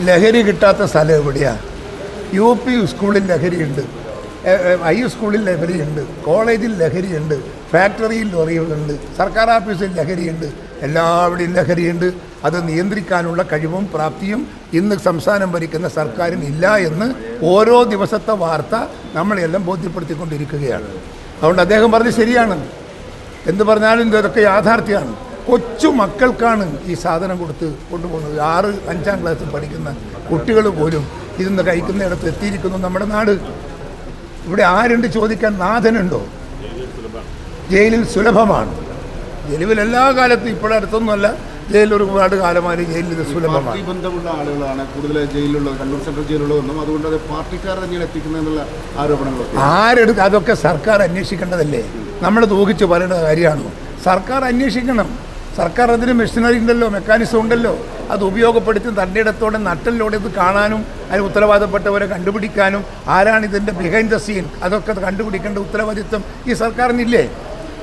ലഹരി കിട്ടാത്ത സ്ഥലം എവിടെയാണ് യു പി സ്കൂളിൽ ലഹരിയുണ്ട് ഹൈ സ്കൂളിൽ ലഹരിയുണ്ട് കോളേജിൽ ലഹരിയുണ്ട് ഫാക്ടറിയിൽ ലഹരിയുണ്ട് സർക്കാർ ഓഫീസിൽ ലഹരിയുണ്ട് എല്ലാവിടെയും ലഹരിയുണ്ട് അത് നിയന്ത്രിക്കാനുള്ള കഴിവും പ്രാപ്തിയും ഇന്ന് സംസ്ഥാനം ഭരിക്കുന്ന സർക്കാരിന് ഇല്ല എന്ന് ഓരോ ദിവസത്തെ വാർത്ത നമ്മളെല്ലാം ബോധ്യപ്പെടുത്തിക്കൊണ്ടിരിക്കുകയാണ്. അതുകൊണ്ട് അദ്ദേഹം പറഞ്ഞ് ശരിയാണ്. എന്ത് പറഞ്ഞാലും ഇതൊക്കെ യാഥാർത്ഥ്യമാണ്. കൊച്ചു മക്കൾക്കാണ് ഈ സാധനം കൊടുത്ത് കൊണ്ടുപോകുന്നത്. ആറ് അഞ്ചാം ക്ലാസ്സിൽ പഠിക്കുന്ന കുട്ടികൾ പോലും ഇതിന്ന് കഴിക്കുന്നിടത്ത് എത്തിയിരിക്കുന്നു നമ്മുടെ നാട്. ഇവിടെ ആരുണ്ട് ചോദിക്കാൻ? നാഥനുണ്ടോ? ജയിലിൽ സുലഭമാണ്. ജയിലിൽ എല്ലാ കാലത്തും ഇപ്പോഴടുത്തൊന്നുമല്ല ജയിലിൽ ഒരുപാട് കാലമായി ജയിലിൽ ഇത് സുലഭമാണ്. ബന്ധമുള്ള ആളുകളാണ് കൂടുതൽ ജയിലിലുള്ളത്. കണ്ണൂർ സെൻട്രൽ ജയിലുള്ളതെന്നും അതുകൊണ്ട് അത് പാർട്ടിക്കാർ തന്നെയാണ് എത്തിക്കുന്നതെന്നുള്ള ആരോപണങ്ങളൊക്കെ. ആരെടുത്ത് അതൊക്കെ സർക്കാർ അന്വേഷിക്കേണ്ടതല്ലേ? നമ്മൾ തൂകിച്ച് പറയേണ്ട കാര്യമാണോ. സർക്കാർ അന്വേഷിക്കണം. സർക്കാർ അതിന് മെഷീനറി ഉണ്ടല്ലോ മെക്കാനിസം ഉണ്ടല്ലോ അത് ഉപയോഗപ്പെടുത്തി തന്റെ നട്ടലിലൂടെ ഇത് കാണാനും അതിന് ഉത്തരവാദപ്പെട്ടവരെ കണ്ടുപിടിക്കാനും ആരാണ് ഇതിന്റെ ബിഹൈൻഡ് ദ സീൻ അതൊക്കെ കണ്ടുപിടിക്കേണ്ട ഉത്തരവാദിത്വം ഈ സർക്കാരിനില്ലേ?